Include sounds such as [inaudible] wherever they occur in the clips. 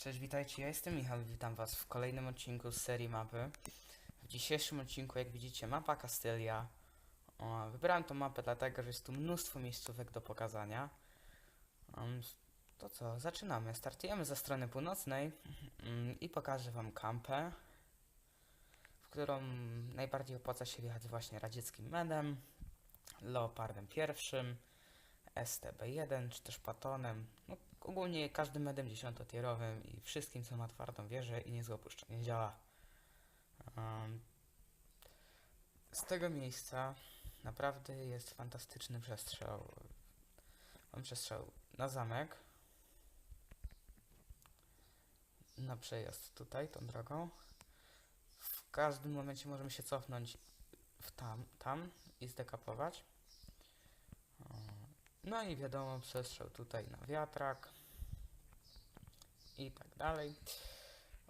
Cześć, witajcie, ja jestem Michał i witam was w kolejnym odcinku z serii mapy. W dzisiejszym odcinku, jak widzicie, mapa Castelia. O, wybrałem tą mapę dlatego, że jest tu mnóstwo miejscówek do pokazania. Um, to co, zaczynamy. Startujemy ze strony północnej mm, i pokażę wam kampę, w którą najbardziej opłaca się wjechać właśnie radzieckim medem, leopardem pierwszym, STB1 czy też Patonem. No, ogólnie każdym medem dziesiątotierowym i wszystkim, co ma twardą wieżę i niezłe opuszczenie działa. Um, z tego miejsca naprawdę jest fantastyczny przestrzał. Mam przestrzał na zamek, na przejazd tutaj, tą drogą. W każdym momencie możemy się cofnąć w tam, tam i zdekapować. No i wiadomo, przestrzał tutaj na wiatrak i tak dalej.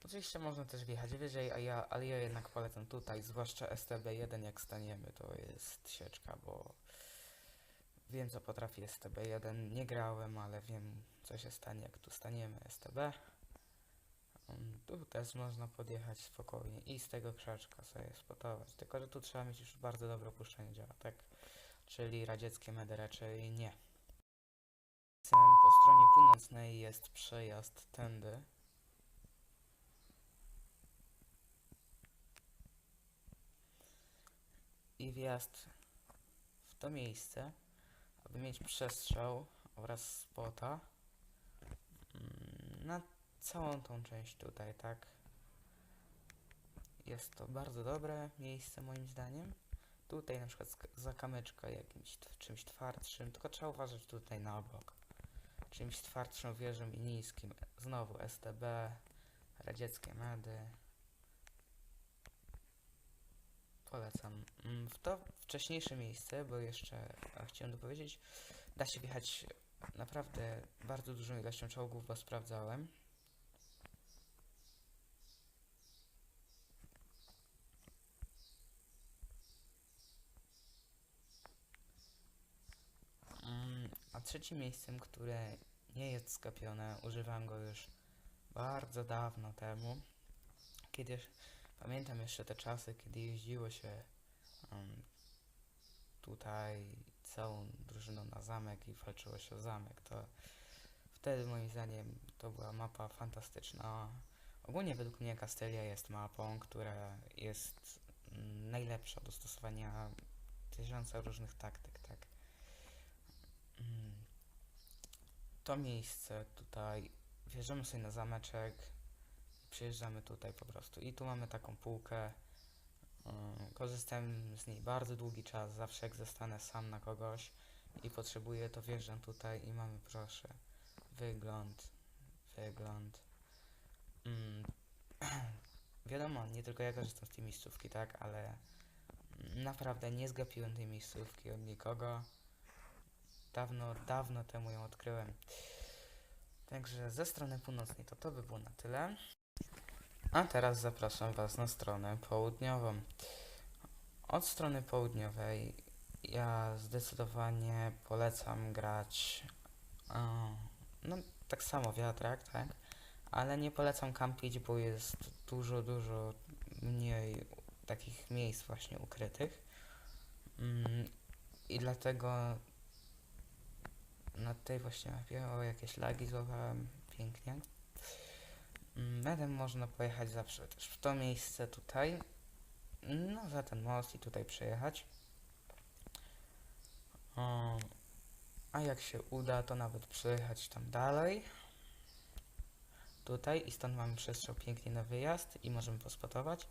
Oczywiście można też wjechać wyżej, a ja, ale ja jednak polecam tutaj, zwłaszcza STB1 jak staniemy, to jest sieczka, bo wiem co potrafi STB1, nie grałem, ale wiem co się stanie jak tu staniemy STB. Um, Tu też można podjechać spokojnie i z tego krzaczka sobie spotować, tylko że tu trzeba mieć już bardzo dobre opuszczenie działa, tak? Czyli radzieckie medy raczej nie. Po stronie północnej jest przejazd tędy. I wjazd w to miejsce, aby mieć przestrzał oraz spota mm, na całą tą część tutaj, tak? Jest to bardzo dobre miejsce moim zdaniem. Tutaj na przykład sk- zakamyczka jakimś czymś twardszym, tylko trzeba uważać tutaj na bok. Czymś twardszą wieżą i niskim. Znowu STB, radzieckie medy. Polecam. Mm, W to wcześniejsze miejsce, bo jeszcze chciałem dopowiedzieć, da się wjechać naprawdę bardzo dużą ilością czołgów, bo sprawdzałem. Mm, A trzecim miejscem, które nie jest skapione, używam go już bardzo dawno temu. Kiedy pamiętam jeszcze te czasy, kiedy jeździło się um, tutaj całą drużyną na zamek i walczyło się o zamek, to wtedy moim zdaniem to była mapa fantastyczna. Ogólnie według mnie Castelia jest mapą, która jest najlepsza do stosowania tysiąca różnych taktyk, tak? Mm. To miejsce tutaj, wjeżdżamy sobie na zameczek, przyjeżdżamy tutaj po prostu i tu mamy taką półkę. Ym, Korzystam z niej bardzo długi czas, zawsze jak zostanę sam na kogoś i potrzebuję, to wjeżdżam tutaj i mamy proszę wygląd, wygląd. Mm. [clears throat] Wiadomo, nie tylko ja korzystam z tej miejscówki, tak, ale mm, naprawdę nie zgapiłem tej miejscówki od nikogo. Dawno, dawno temu ją odkryłem. Także ze strony północnej to to by było na tyle. A teraz zapraszam Was na stronę południową. Od strony południowej ja zdecydowanie polecam grać o, no tak samo wiatrak, tak? Ale nie polecam kampić, bo jest dużo, dużo mniej takich miejsc właśnie ukrytych. Mm, I dlatego na tej właśnie mapie, o jakieś lagi złapałem pięknie. Medem można pojechać zawsze też w to miejsce tutaj. No, za ten most i tutaj przejechać. O, a jak się uda, to nawet przejechać tam dalej. Tutaj i stąd mamy przestrzał pięknie na wyjazd i możemy pospotować.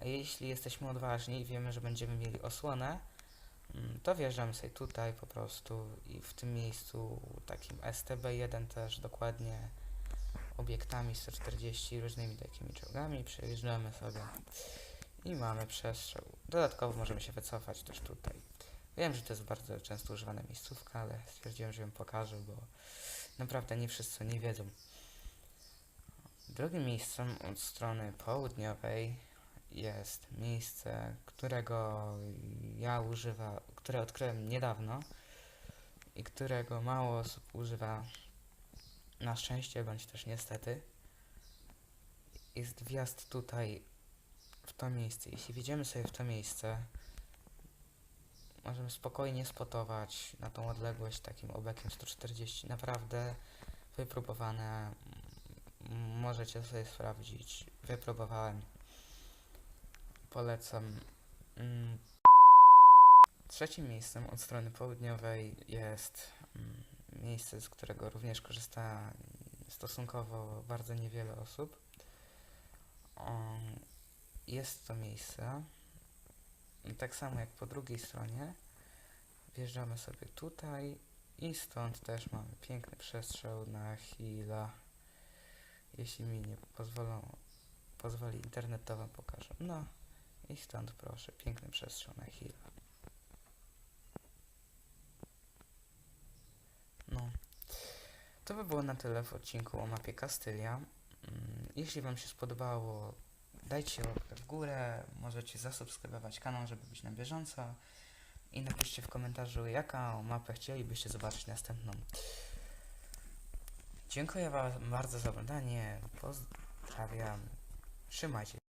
A jeśli jesteśmy odważni i wiemy, że będziemy mieli osłonę, to wjeżdżamy sobie tutaj po prostu i w tym miejscu takim STB1 też dokładnie obiektami 140 różnymi takimi czołgami przejeżdżamy sobie i mamy przestrzał. Dodatkowo możemy się wycofać też tutaj. Wiem, że to jest bardzo często używana miejscówka, ale stwierdziłem, że ją pokażę, bo naprawdę nie wszyscy nie wiedzą. Drugim miejscem od strony południowej jest miejsce, którego ja używam, które odkryłem niedawno i którego mało osób używa na szczęście bądź też niestety. jest wjazd tutaj w to miejsce. Jeśli wjedziemy sobie w to miejsce, możemy spokojnie spotować na tą odległość takim obekiem 140. Naprawdę wypróbowane. Możecie sobie sprawdzić. Wypróbowałem. Polecam. Mm. Trzecim miejscem od strony południowej jest mm, miejsce, z którego również korzysta stosunkowo bardzo niewiele osób. O, Jest to miejsce. Tak samo jak po drugiej stronie. Wjeżdżamy sobie tutaj i stąd też mamy piękny przestrzał na Hila. Jeśli mi nie pozwolą, pozwoli internet, to wam pokażę. No i stąd proszę, piękny przestrzał na Hila. No. To by było na tyle w odcinku o mapie Kastylia. Mm, Jeśli Wam się spodobało, dajcie łapkę w górę, możecie zasubskrybować kanał, żeby być na bieżąco i napiszcie w komentarzu, jaką mapę chcielibyście zobaczyć następną. Dziękuję Wam bardzo za oglądanie, pozdrawiam, trzymajcie się.